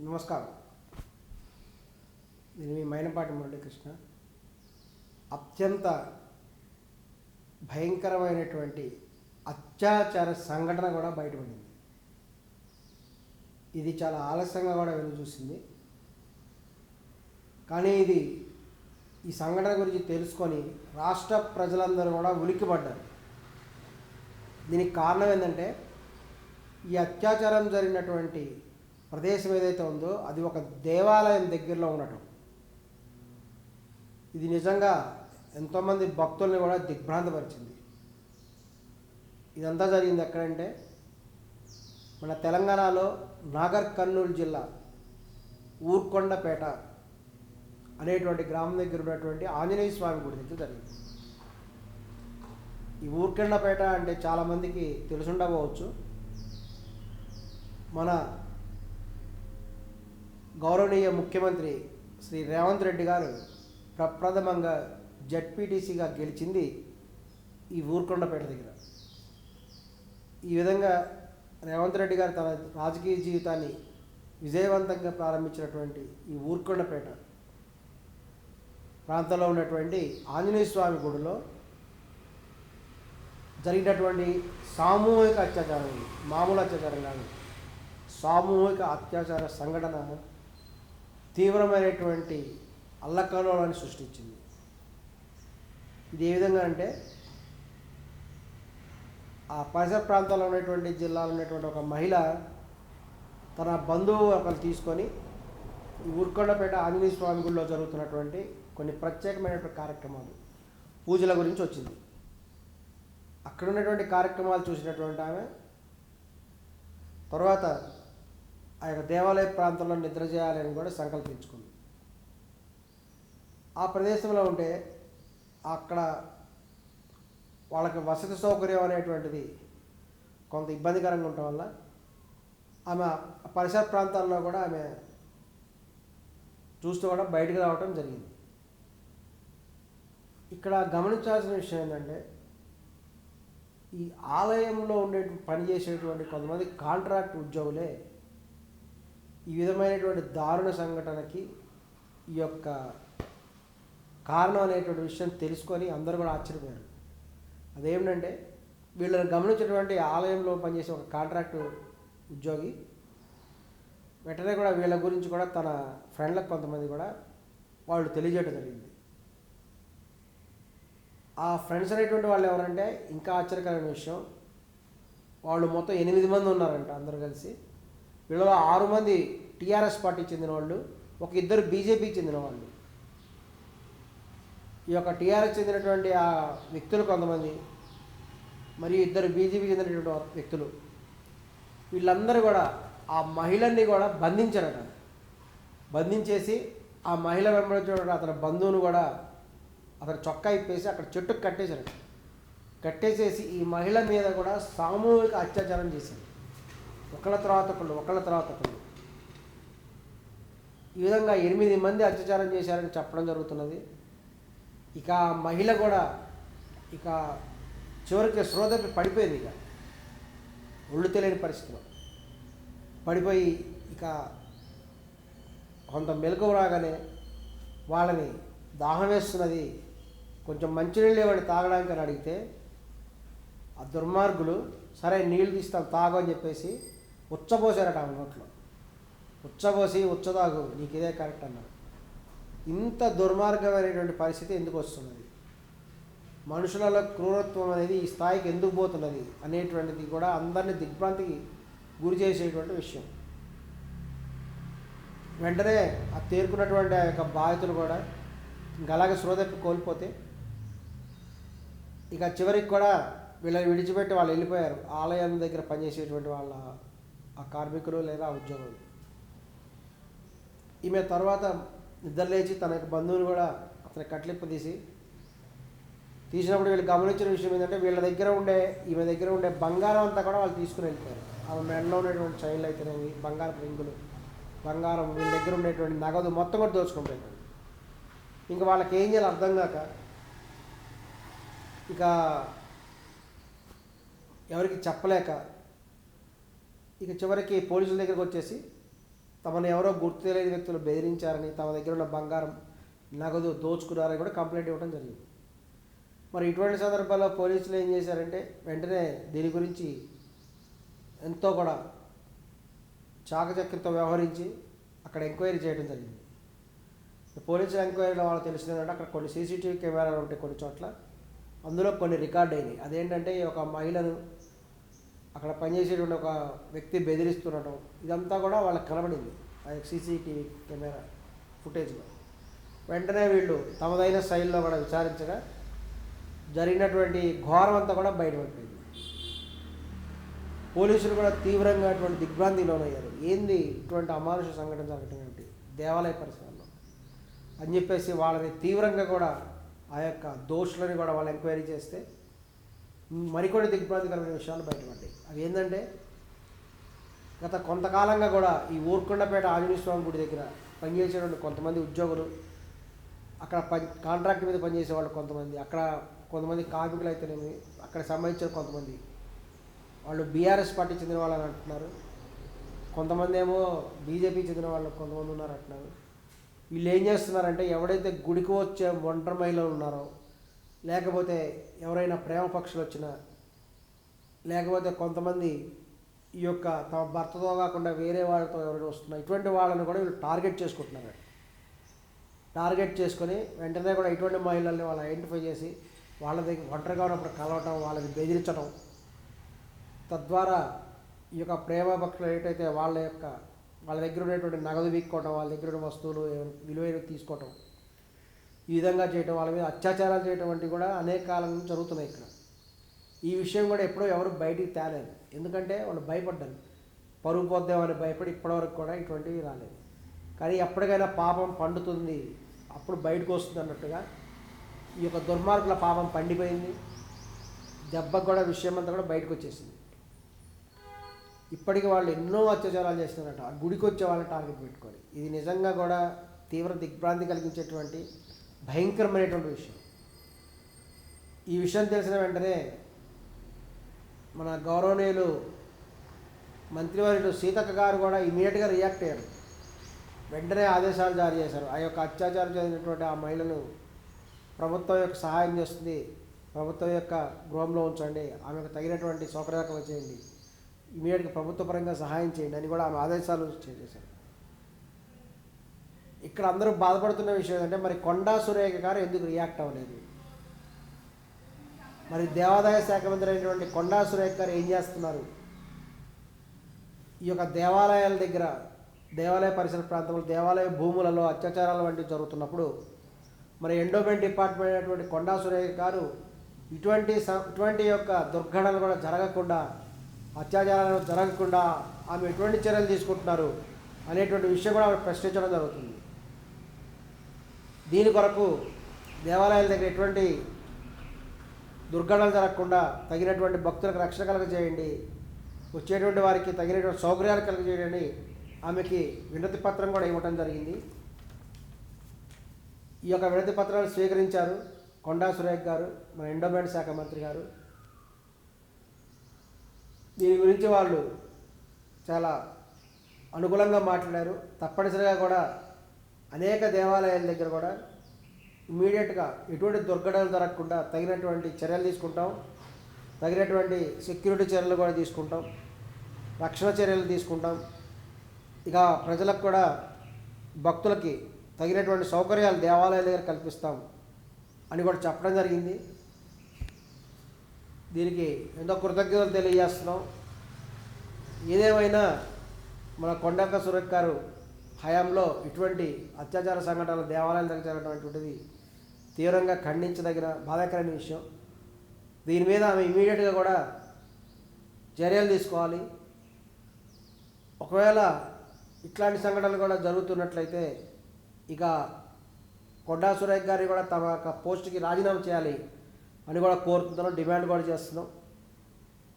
నమస్కారం. నేను మీ మైనపాటి మురళీకృష్ణ. అత్యంత భయంకరమైనటువంటి అత్యాచార సంఘటన కూడా బయటపడింది. ఇది చాలా ఆలస్యంగా కూడా వెలుగు చూసింది. కానీ ఇది ఈ సంఘటన గురించి తెలుసుకొని రాష్ట్ర ప్రజలందరూ కూడా ఉలిక్కిపడ్డారు. దీనికి కారణం ఏంటంటే ఈ అత్యాచారం జరిగినటువంటి ప్రదేశం ఏదైతే ఉందో అది ఒక దేవాలయం దగ్గరలో ఉండటం. ఇది నిజంగా ఎంతోమంది భక్తుల్ని కూడా దిగ్భ్రాంతపరిచింది. ఇదంతా జరిగింది ఎక్కడంటే మన తెలంగాణలో నాగర్ కర్నూలు జిల్లా ఊర్కొండపేట అనేటువంటి గ్రామం దగ్గర ఉన్నటువంటి ఆంజనేయ స్వామి గుడి దగ్గర జరిగింది. ఈ ఊర్కొండపేట అంటే చాలామందికి తెలుసుండకపోవచ్చు మన గౌరవనీయ ముఖ్యమంత్రి శ్రీ రేవంత్ రెడ్డి గారు ప్రప్రథమంగా జడ్పీటీసీగా గెలిచింది ఈ ఊర్కొండపేట దగ్గర. ఈ విధంగా రేవంత్ రెడ్డి గారు తన రాజకీయ జీవితాన్ని విజయవంతంగా ప్రారంభించినటువంటి ఈ ఊర్కొండపేట ప్రాంతంలో ఉన్నటువంటి ఆంజనేయ స్వామి గుడిలో జరిగినటువంటి సామూహిక అత్యాచారం మామూలు అత్యాచారం కాదు సామూహిక అత్యాచార సంఘటన తీవ్రమైనటువంటి అల్లకలోలాన్ని సృష్టించింది. ఇది ఏ విధంగా అంటే ఆ పరిసర ప్రాంతాల్లో ఉన్నటువంటి జిల్లాలో ఉన్నటువంటి ఒక మహిళ తన బంధువు ఒకరు తీసుకొని ఊర్కొండపేట ఆంజనేయ స్వామి గుడిలో జరుగుతున్నటువంటి కొన్ని ప్రత్యేకమైనటువంటి కార్యక్రమాలు పూజల గురించి వచ్చింది. అక్కడ ఉన్నటువంటి కార్యక్రమాలు చూసినటువంటి ఆమె తర్వాత ఆ యొక్క దేవాలయ ప్రాంతంలో నిద్ర చేయాలని కూడా సంకల్పించుకుంది. ఆ ప్రదేశంలో ఉంటే అక్కడ వాళ్ళకి వసతి సౌకర్యం అనేటువంటిది కొంత ఇబ్బందికరంగా ఉండటం వల్ల ఆమె పరిసర ప్రాంతాల్లో కూడా ఆమె చూస్తూ కూడా బయటకు రావటం జరిగింది. ఇక్కడ గమనించాల్సిన విషయం ఏంటంటే ఈ ఆలయంలో ఉండే పనిచేసేటువంటి కొంతమంది కాంట్రాక్ట్ ఉద్యోగులే ఈ విధమైనటువంటి దారుణ సంఘటనకి ఈ యొక్క కారణం అనేటువంటి విషయం తెలుసుకొని అందరూ కూడా ఆశ్చర్యపోయారు. అదేమిటంటే వీళ్ళని గమనించినటువంటి ఆలయంలో పనిచేసే ఒక కాంట్రాక్ట్ ఉద్యోగి వెంటనే కూడా వీళ్ళ గురించి కూడా తన ఫ్రెండ్లకు కొంతమంది కూడా వాళ్ళు తెలియజేయడం జరిగింది. ఆ ఫ్రెండ్స్ అనేటువంటి వాళ్ళు ఎవరంటే ఇంకా ఆశ్చర్యకరమైన విషయం వాళ్ళు మొత్తం ఎనిమిది మంది ఉన్నారంట అందరూ కలిసి. వీళ్ళలో ఆరు మంది టీఆర్ఎస్ పార్టీ చెందిన వాళ్ళు ఒక ఇద్దరు బీజేపీకి చెందిన వాళ్ళు ఈ యొక్క టీఆర్ఎస్ చెందినటువంటి ఆ వ్యక్తులు కొంతమంది మరియు ఇద్దరు బీజేపీ చెందినటువంటి వ్యక్తులు. వీళ్ళందరూ కూడా ఆ మహిళని కూడా బంధించారట. బంధించేసి ఆ మహిళ వెంబడించిన అతని బంధువును కూడా అతను చొక్కా ఇప్పేసి అక్కడ చెట్టుకు కట్టేశారట. కట్టేసేసి ఈ మహిళ మీద కూడా సామూహిక అత్యాచారం చేశారు. ఒకళ్ళ తర్వాత ఒకళ్ళు ఒకళ్ళ తర్వాత ఒకళ్ళు. ఈ విధంగా ఎనిమిది మంది అత్యాచారం చేశారని చెప్పడం జరుగుతున్నది. ఇక మహిళ కూడా ఇక చివరికి శ్రోతపి పడిపోయింది ఇక. ఒళ్ళు తెలియని పరిస్థితిలో. పడిపోయి ఇక కొంత మెలకు రాగానే వాళ్ళని దాహం వేస్తున్నది. కొంచెం మంచినీళ్ళు ఇవ్వండి తాగడానికి అని అడిగితే ఆ దుర్మార్గులు సరే నీళ్ళు తీస్తాం తాగు అని చెప్పేసి ఉచ్చబోసారట ఆమె నోట్లో. ఉచ్చబోసి ఉచ్చదాగు నీకు ఇదే కరెక్ట్ అన్నారు ఇంత దుర్మార్గమైనటువంటి పరిస్థితి ఎందుకు వస్తున్నది? మనుషులలో క్రూరత్వం అనేది ఈ స్థాయికి ఎందుకు పోతున్నది అనేటువంటిది కూడా అందరినీ దిగ్భ్రాంతికి గురి చేసేటువంటి విషయం. వెంటనే ఆ తేరుకున్నటువంటి ఆ యొక్క బాధితులు కూడా ఇంకా అలాగే శ్రోతప్పి కోల్పోతే ఇక చివరికి కూడా వీళ్ళని విడిచిపెట్టి వాళ్ళు వెళ్ళిపోయారు. ఆలయం దగ్గర పనిచేసేటువంటి వాళ్ళ ఆ కార్మికులు లేదా ఆ ఉద్యోగులు. ఈమె తర్వాత నిద్ర లేచి తన యొక్క బంధువుని కూడా అతని కట్లిప్పదీసి తీసి తీసినప్పుడు వీళ్ళు గమనించిన విషయం ఏంటంటే వీళ్ళ దగ్గర ఉండే ఈమె దగ్గర ఉండే బంగారం అంతా కూడా వాళ్ళు తీసుకుని వెళ్ళిపోయారు. ఆమె మెడలో ఉండేటువంటి చైన్లు అయితేనేవి బంగారం రింగులు బంగారం వీళ్ళ దగ్గర ఉండేటువంటి నగదు మొత్తం కూడా దోచుకొని ఇంకా వాళ్ళకి ఏం చేయాలి అర్థం కాక ఇక ఎవరికి చెప్పలేక ఇక చివరికి పోలీసుల దగ్గరకు వచ్చేసి తమను ఎవరో గుర్తు తెలియని వ్యక్తులు బెదిరించారని తమ దగ్గర ఉన్న బంగారం నగదు దోచుకున్నారని కూడా కంప్లైంట్ ఇవ్వడం జరిగింది. మరి ఇటువంటి సందర్భాల్లో పోలీసులు ఏం చేశారంటే వెంటనే దీని గురించి ఎంతో కూడా చాకచక్యంతో వ్యవహరించి అక్కడ ఎంక్వైరీ చేయడం జరిగింది. పోలీసుల ఎంక్వైరీలో వాళ్ళు తెలిసిన అక్కడ కొన్ని సీసీటీవీ కెమెరాలు ఉంటాయి కొన్ని చోట్ల అందులో కొన్ని రికార్డ్ అయినాయి. అదేంటంటే ఒక మహిళను అక్కడ పనిచేసేటువంటి ఒక వ్యక్తి బెదిరిస్తుండటం ఇదంతా కూడా వాళ్ళకి కనబడింది ఆ సీసీటీవీ కెమెరా ఫుటేజ్లో. వెంటనే వీళ్ళు తమదైన శైలిలో కూడా విచారించగా జరిగినటువంటి ఘోరం అంతా కూడా బయటపడిపోయింది. పోలీసులు కూడా తీవ్రంగా అటువంటి దిగ్భ్రాంతికి లోనయ్యారు. ఏంది ఇటువంటి అమానుష సంఘటన జరగటం ఏమిటి? దేవాలయ పరిసరాల్లో. అని చెప్పేసి వాళ్ళని తీవ్రంగా కూడా ఆ యొక్క దోషులని కూడా వాళ్ళు ఎంక్వైరీ చేస్తే మరికొన్ని దిగ్భ్రాంతికరమైన విషయాలు బయటపడ్డాయి. అవి ఏంటంటే గత కొంతకాలంగా కూడా ఈ ఊర్కొండపేట ఆంజనేయ స్వామి గుడి దగ్గర పనిచేసేటువంటి కొంతమంది ఉద్యోగులు అక్కడ పని కాంట్రాక్ట్ మీద పనిచేసే వాళ్ళు కొంతమంది అక్కడ కొంతమంది కార్మికులు అయితేనేమి అక్కడ సంబంధించిన కొంతమంది వాళ్ళు బీఆర్ఎస్ పార్టీ చెందిన వాళ్ళని అంటున్నారు. కొంతమంది ఏమో బీజేపీ చెందిన వాళ్ళు కొంతమంది ఉన్నారు అంటున్నారు వీళ్ళు ఏం చేస్తున్నారంటే ఎవడైతే గుడికి వచ్చే ఒంటరి మహిళలు ఉన్నారో లేకపోతే ఎవరైనా ప్రేమ పక్షులు వచ్చినా లేకపోతే కొంతమంది ఈ యొక్క తమ భర్తతో కాకుండా వేరే వాళ్ళతో ఎవరైనా వస్తున్నా ఇటువంటి వాళ్ళని కూడా వీళ్ళు టార్గెట్ చేసుకుంటున్నారు. టార్గెట్ చేసుకొని వెంటనే కూడా ఇటువంటి మహిళల్ని వాళ్ళు ఐడెంటిఫై చేసి వాళ్ళ దగ్గర ఒంటరిగా ఉన్నప్పుడు కలవటం వాళ్ళని బెదిరించడం తద్వారా ఈ యొక్క ప్రేమ భక్తులు ఏటైతే వాళ్ళ యొక్క వాళ్ళ దగ్గర ఉన్నటువంటి నగదు వీక్కోవటం వాళ్ళ దగ్గర ఉన్న వస్తువులు విలువైనవి తీసుకోవటం. ఈ విధంగా చేయటం వాళ్ళ మీద అత్యాచారాలు చేయటం వంటివి కూడా అనేక కాలం నుంచి జరుగుతున్నాయి ఇక్కడ. ఈ విషయం కూడా ఎప్పుడో ఎవరు బయటికి తేలేదు. ఎందుకంటే వాళ్ళు భయపడ్డారు. పరుగు పోద్దామని భయపడి ఇప్పటివరకు కూడా ఇటువంటివి రాలేదు. కానీ ఎప్పటికైనా పాపం పండుతుంది అప్పుడు బయటకు వస్తుంది అన్నట్టుగా ఈ యొక్క దుర్మార్గుల పాపం పండిపోయింది. దెబ్బకు కూడా విషయం అంతా కూడా బయటకు వచ్చేసింది. ఇప్పటికి వాళ్ళు ఎన్నో అత్యాచారాలు చేస్తున్నారట. ఆ గుడికి వచ్చే వాళ్ళని టార్గెట్ పెట్టుకోవాలి ఇది నిజంగా కూడా తీవ్ర దిగ్భ్రాంతి కలిగించేటువంటి భయంకరమైనటువంటి విషయం. ఈ విషయం తెలిసిన వెంటనే మన గౌరవనీయులు మంత్రివర్యులు సీతక్క గారు కూడా ఇమీడియట్గా రియాక్ట్ అయ్యారు. వెంటనే ఆదేశాలు జారీ చేశారు. ఆ యొక్క అత్యాచారం జరిగినటువంటి ఆ మహిళను ప్రభుత్వం యొక్క సహాయం చేస్తుంది. ప్రభుత్వం యొక్క గృహంలో ఉంచండి. ఆమెకు తగినటువంటి సౌకర్యాలు చేయండి. ఇమీడియట్గా ప్రభుత్వ పరంగా సహాయం చేయండి అని కూడా ఆమె ఆదేశాలు చేశారు. ఇక్కడ అందరూ బాధపడుతున్న విషయం ఏంటంటే మరి కొండా సురేఖ గారు ఎందుకు రియాక్ట్ అవ్వలేదు? మరి దేవాదాయ శాఖ మంత్రి అయినటువంటి కొండా సురేఖ గారు ఏం చేస్తున్నారు? ఈ యొక్క దేవాలయాల దగ్గర దేవాలయ పరిసర ప్రాంతంలో దేవాలయ భూములలో అత్యాచారాలు వంటివి జరుగుతున్నప్పుడు మరి ఎండోమెంట్ డిపార్ట్మెంట్ అయినటువంటి కొండా సురేఖ గారు ఇటువంటి స- ఇటువంటి యొక్క దుర్ఘటనలు కూడా జరగకుండా అత్యాచారాలు జరగకుండా ఆమె ఎటువంటి చర్యలు తీసుకుంటున్నారు అనేటువంటి విషయం కూడా ఆమె ప్రశ్నించడం జరుగుతుంది. దీని కొరకు దేవాలయాల దగ్గర ఎటువంటి దుర్ఘటనలు జరగకుండా తగినటువంటి భక్తులకు రక్షణ కలగజేయండి. వచ్చేటువంటి వారికి తగినటువంటి సౌకర్యాలు కలగజేయండి. ఆమెకి వినతి పత్రం కూడా ఇవ్వటం జరిగింది. ఈ యొక్క వినతి పత్రాలు స్వీకరించారు కొండా సురేఖ్ గారు మన ఎండోమెంట్ శాఖ మంత్రి గారు. దీని గురించి వాళ్ళు చాలా అనుకూలంగా మాట్లాడారు. తప్పనిసరిగా కూడా అనేక దేవాలయాల దగ్గర కూడా ఇమీడియట్గా ఎటువంటి దుర్ఘటనలు జరగకుండా తగినటువంటి చర్యలు తీసుకుంటాం. తగినటువంటి సెక్యూరిటీ చర్యలు కూడా తీసుకుంటాం. రక్షణ చర్యలు తీసుకుంటాం. ఇక ప్రజలకు కూడా భక్తులకి తగినటువంటి సౌకర్యాలు దేవాలయాల దగ్గర కల్పిస్తాం అని కూడా చెప్పడం జరిగింది. దీనికి ఎంతో కృతజ్ఞతలు తెలియజేస్తున్నాం. ఏదేమైనా మన కొండక్క సురేఖ్ గారు హయాంలో ఇటువంటి అత్యాచార సంఘటనలు దేవాలయాల దగ్గర జరగటువంటిది తీవ్రంగా ఖండించదగిన బాధాకరమైన విషయం. దీని మీద ఆమె ఇమీడియట్గా కూడా చర్యలు తీసుకోవాలి. ఒకవేళ ఇట్లాంటి సంఘటనలు కూడా జరుగుతున్నట్లయితే ఇక కొండా సురేఖ్ గారి కూడా తమ యొక్క పోస్ట్కి రాజీనామా చేయాలి అని కూడా కోరుతున్నాం డిమాండ్ కూడా చేస్తున్నాం.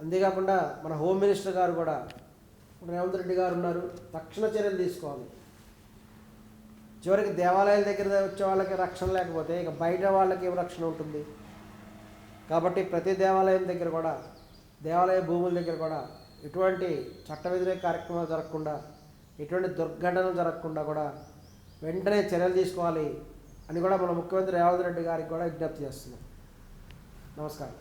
అంతేకాకుండా మన హోమ్ మినిస్టర్ గారు కూడా రేవంత్ రెడ్డి గారు ఉన్నారు. తక్షణ చర్యలు తీసుకోవాలి. చివరికి దేవాలయాల దగ్గర వచ్చే వాళ్ళకి రక్షణ లేకపోతే ఇక బయట వాళ్ళకి ఏం రక్షణ ఉంటుంది? కాబట్టి ప్రతి దేవాలయం దగ్గర కూడా దేవాలయ భూముల దగ్గర కూడా ఎటువంటి చట్ట వ్యతిరేక కార్యక్రమాలు జరగకుండా ఎటువంటి దుర్ఘటనలు జరగకుండా కూడా వెంటనే చర్యలు తీసుకోవాలి అని కూడా మన ముఖ్యమంత్రి రేవంత్ రెడ్డి గారికి కూడా విజ్ఞప్తి చేస్తున్నాం. నమస్కారం.